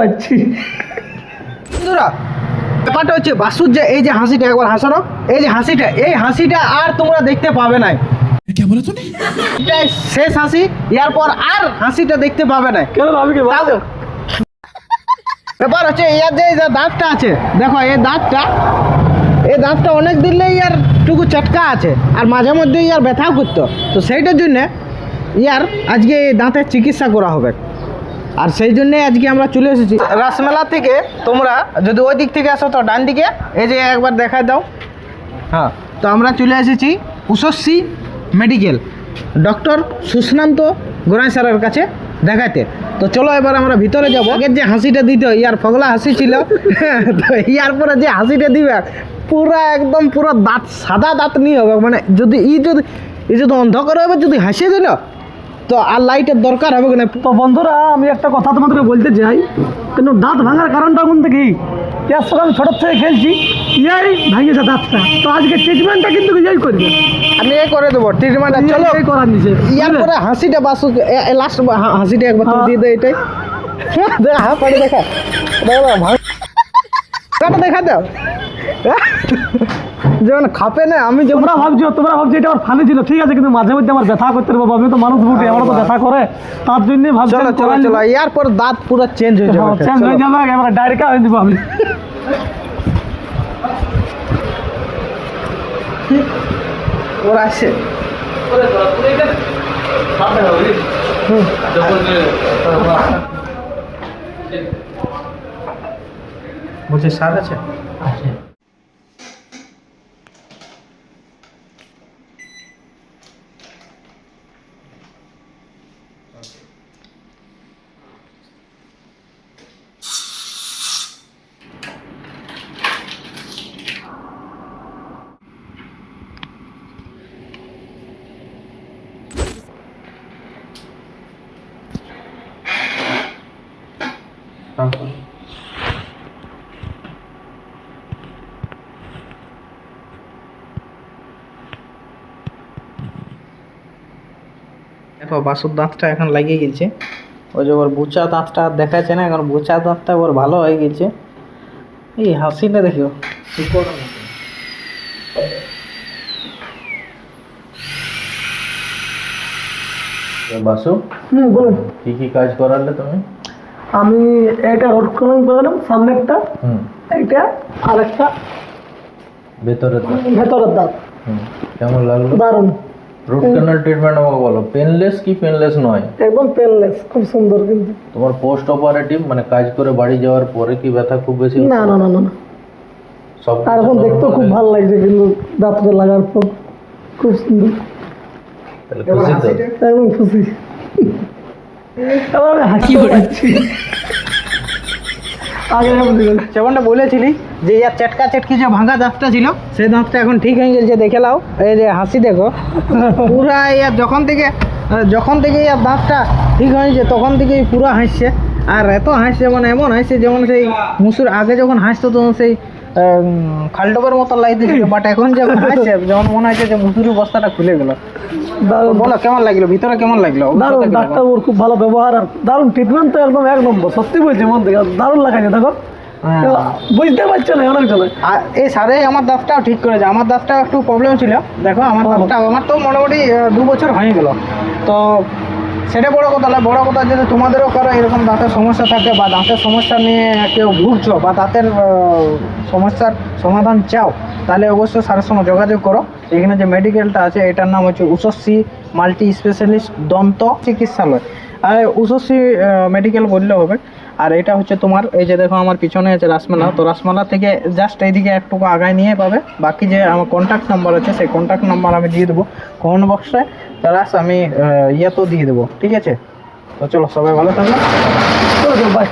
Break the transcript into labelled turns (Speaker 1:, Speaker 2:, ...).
Speaker 1: পাচ্ছি।
Speaker 2: বন্ধুরা ব্যাপারটা হচ্ছে বাসুর যে এই যে হাসিটা একবার হাসানো। এই যে হাসিটা এই হাসিটা আর তোমরা দেখতে পাবে না। এটাই শেষ হাসি ইয়ার পর আর হাসিটা দেখতে পাবে না
Speaker 1: কেন আমি কি
Speaker 2: ব্যাপার হচ্ছে ইয়ার যে দাঁতটা আছে দেখো এই দাঁতটা এই দাঁতটা অনেক দিলে ইয়ার টুকু চটকা আছে আর মাঝে মধ্যে ইয়ার ব্যথাও করতো। তো সেইটার জন্য ইয়ার আজকে এই দাঁতের চিকিৎসা করা হবে। আর সেই জন্যে আজকে আমরা চলে এসেছি। রাসমেলা থেকে তোমরা যদি ওই দিক থেকে আসো তো ডান দিকে, এই যে একবার দেখায় দাও। হ্যাঁ তো আমরা চলে এসেছি উষস্বী মেডিকেল, ডক্টর সুস্নান্ত গোড়াই স্যারের কাছে দেখাতে তো চলো এবার আমরা ভিতরে যাব। আগের যে হাসিটা দিত ইয়ার ফগলা হাসি ছিল। তো ইয়ার পরে যে হাসিটা দিবে, পুরা একদম পুরো দাঁত, সাদা দাঁত নিয়ে হবে। মানে যদি ই যদি ই যদি অন্ধকার হবে, যদি হাসিয়ে দিল তো আর লাইটের দরকার হবে না
Speaker 1: তো বন্ধুরা আমি একটা কথা তোমাদেরকে বলতে চাই। কিন্তু দাঁত ভাঙার কারণটা কোন থেকে? ইয়ার সঙ্গে আমি ছোটোর থেকে খেলছি ইয়াই ভাঙিয়েছে দাঁতটা। তো আজকে ট্রিটমেন্টটা কিন্তু ইয়াই করবে।
Speaker 2: আমি এ করে দেবো ট্রিটমেন্ট চলো।
Speaker 1: করার নিচে
Speaker 2: ইয়ার পরে হাসিটা বাসুক লাস্ট হাসিটা একবার তুমি
Speaker 1: হ্যাঁ।
Speaker 2: দিয়ে দে এটাই দেখা। দেখা দাও। যেমন খাপে না আমি যেমন
Speaker 1: তোমরা ভাবছ তোমরা ভাবছ এটা আমার ফানি ছিল। ঠিক আছে কিন্তু মাঝে মধ্যে আমার ব্যথা করতে পারব আমি তো মানুষ বুটি আমার তো ব্যথা করে। তার জন্য ভাবছি
Speaker 2: চলো চলো চলো। ইয়ার পর দাঁত পুরো চেঞ্জ হয়ে
Speaker 1: হ্যাঁ,
Speaker 2: যাবে
Speaker 1: change হয়ে যাবে এবার ডাইরেক্ট হয়ে দিব আমি।
Speaker 2: ওরা আসছে বলছে স্বাদ আছে দেখো বাসুর দাঁতটা এখন লাগিয়ে গেছে। ওই যে ওর বুচা দাঁতটা দেখাচ্ছে না এখন বুচা দাঁতটা ওর ভালো হয়ে গেছে। এই হাসিটা দেখিও
Speaker 3: বাসু
Speaker 1: হুম বলুন
Speaker 3: কি কি কাজ করালে তুমি?
Speaker 1: আমি এটা রোড ক্রমিং করলাম সামনে একটা এইটা আর একটা
Speaker 3: ভেতরে তো
Speaker 1: ভেতরের দাঁত
Speaker 3: কেমন লাগল?
Speaker 1: দারুণ।
Speaker 3: রুট ক্যানাল ট্রিটমেন্ট আমাকে বলো পেনলেস কি পেনলেস নয়?
Speaker 1: একদম পেনলেস খুব সুন্দর কিন্তু।
Speaker 3: তোমার পোস্ট অপারেটিভ মানে কাজ করে বাড়ি যাওয়ার পরে কি ব্যথা খুব বেশি?
Speaker 1: না না না না না।
Speaker 3: সব
Speaker 1: আর এখন দেখতে খুব ভালো লাগছে কিন্তু দাঁতটা লাগার পর। খুব সুন্দর।
Speaker 3: তাহলে খুশি তো?
Speaker 1: একদম খুশি।
Speaker 2: যেমনটা বলেছিলি যে ইয়ার চটকা চটকি যে ভাঙা দাঁতটা ছিল, সেই দাঁতটা এখন ঠিক হয়ে গেছে, দেখে লাও এই যে হাসি দেখো। পুরা ইয়ার যখন থেকে যখন থেকে ইয়ার দাঁতটা ঠিক হয়েছে তখন থেকেই পুরো হাসছে। আর এত হাসছে মানে এমন হাসছে যেমন সেই মুসুর আগে যখন হাসতো, তখন সেই খালডোবের মতো লাগতেছিল বাট এখন যখন হাসছে যেমন মনে হচ্ছে যে মুসুরি বস্তাটা খুলে গেল। বলো কেমন লাগল? ভিতরে কেমন লাগল?
Speaker 1: দারুণ ডাক্তার ওর খুব ভালো ব্যবহার আর দারুণ ট্রিটমেন্ট তো একদম এক নম্বর। সত্যি বলছি মন থেকে দারুণ লাগাচ্ছে দেখো।
Speaker 2: হ্যাঁ।
Speaker 1: বুঝতে পারছ না অনেক
Speaker 2: আর এই সারে আমার দাঁতটাও ঠিক করেছে আমার দাঁতটা একটু প্রবলেম ছিল। দেখো আমার দাঁতটা আমার তো মোটামুটি দু বছর হয়ে গেল। তো সেটা বড় কথা না, বড় কথা যদি তোমাদেরও কারও, এরকম দাঁতের সমস্যা থাকে বা দাঁতের সমস্যা নিয়ে কেউ ভুগছো বা দাঁতের সমস্যার সমাধান চাও তাহলে অবশ্যই স্যারের সঙ্গে যোগাযোগ করো। এখানে যে মেডিকেলটা আছে, এটার নাম হচ্ছে উষস্বী মাল্টি স্পেশালিস্ট দন্ত চিকিৎসালয়। আর উষস্বী মেডিকেল বললেও হবে। আর এটা হচ্ছে তোমার, এই যে দেখো আমার পিছনে আছে রাসমেলা। তো রাসমেলা থেকে জাস্ট এইদিকে একটুকু আগায় নিয়ে পাবে। বাকি যে আমার কন্ট্যাক্ট নাম্বার আছে, সেই কন্ট্যাক্ট নাম্বার আমি দিয়ে দেবো। কমেন্ট বক্সে প্লাস আমি ইয়ে তো দিয়ে দেবো। ঠিক আছে? তো চলো, সবাই ভালো থাকবে
Speaker 1: বাই